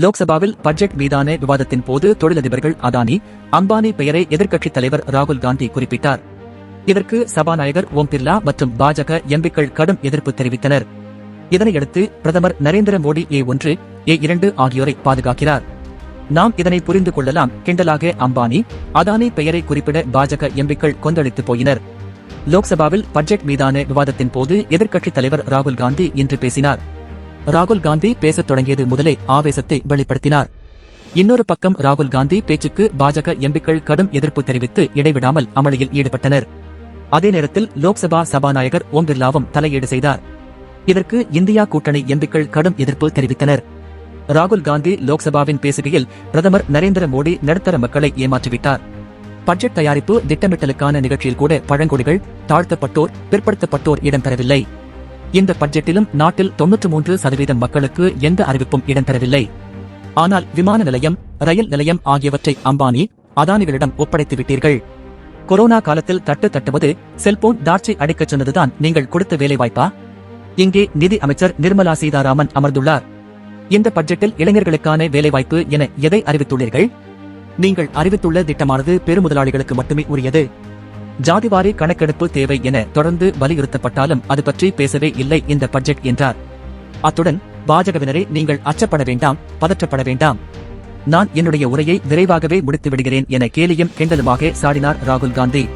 லோக்சபாவில் பட்ஜெட் மீதான விவாதத்தின் போது தொழிலதிபர்கள் அதானி அம்பானி பெயரை எதிர்க்கட்சித் தலைவர் ராகுல் காந்தி குறிப்பிட்டார். இதற்கு சபாநாயகர் ஓம் பிர்லா மற்றும் பாஜக எம்பிக்கள் கடும் எதிர்ப்பு தெரிவித்தனர். இதனையடுத்து பிரதமர் நரேந்திர மோடி ஏ ஒன்று ஏ இரண்டு ஆகியோரை பாதுகாக்கிறார். நாம் இதனை புரிந்து கொள்ளலாம். கிண்டலாக அம்பானி அதானி பெயரை குறிப்பிட பாஜக எம்பிக்கள் கொந்தளித்து போயினர். லோக்சபாவில் பட்ஜெட் மீதான விவாதத்தின் போது எதிர்க்கட்சித் தலைவர் ராகுல் காந்தி இன்று பேசினார். ராகுல் காந்தி பேசத் தொடங்கியது முதலே ஆவேசத்தை வெளிப்படுத்தினார். இன்னொரு பக்கம் ராகுல் காந்தி பேச்சுக்கு பாஜக எம்பிக்கள் கடும் எதிர்ப்பு தெரிவித்து இடைவிடாமல் அமளியில் ஈடுபட்டனர். அதே நேரத்தில் லோக்சபா சபாநாயகர் ஓம் பிர்லாவும் தலையீடு செய்தார். இதற்கு இந்தியா கூட்டணி எம்பிக்கள் கடும் எதிர்ப்பு தெரிவித்தனர். ராகுல் காந்தி லோக்சபாவின் பேசுகையில் பிரதமர் நரேந்திர மோடி நடுத்தர மக்களை ஏமாற்றிவிட்டார். பட்ஜெட் தயாரிப்பு திட்டமிட்டலுக்கான நிகழ்ச்சியில் கூட பழங்குடிகள் தாழ்த்தப்பட்டோர் பிற்படுத்தப்பட்டோர் இடம்பெறவில்லை. இந்த பட்ஜெட்டிலும் நாட்டில் தொன்னூற்று மூன்று சதவீதம் மக்களுக்கு எந்த அறிவிப்பும் இடம்பெறவில்லை. ஆனால் விமான நிலையம் ரயில் நிலையம் ஆகியவற்றை அம்பானி அதானிகளிடம் ஒப்படைத்து விட்டீர்கள் கொரோனா காலத்தில் தட்டு தட்டுவது செல்போன் டார்ச்சை அடிக்கச் சொன்னதுதான் நீங்கள் கொடுத்த வேலைவாய்ப்பா? இங்கே நிதி அமைச்சர் நிர்மலா சீதாராமன் அமர்ந்துள்ளார். இந்த பட்ஜெட்டில் இளைஞர்களுக்கான வேலைவாய்ப்பு என எதை அறிவித்துள்ளீர்கள்? நீங்கள் அறிவித்துள்ள திட்டமானது பெருமுதலாளிகளுக்கு மட்டுமே உரியது. ஜாதிவாரி கணக்கெடுப்பு தேவை என தொடர்ந்து வலியுறுத்தப்பட்டாலும் அது பற்றி பேசவே இல்லை இந்த பட்ஜெட் என்றார். அத்துடன் பாஜகவினரை நீங்கள் அச்சப்பட வேண்டாம் பதற்றப்பட வேண்டாம். நான் என்னுடைய உரையை விரைவாகவே முடித்து விடுகிறேன் என கேலியும் கிண்டலுமாக சாடினார் ராகுல் காந்தி.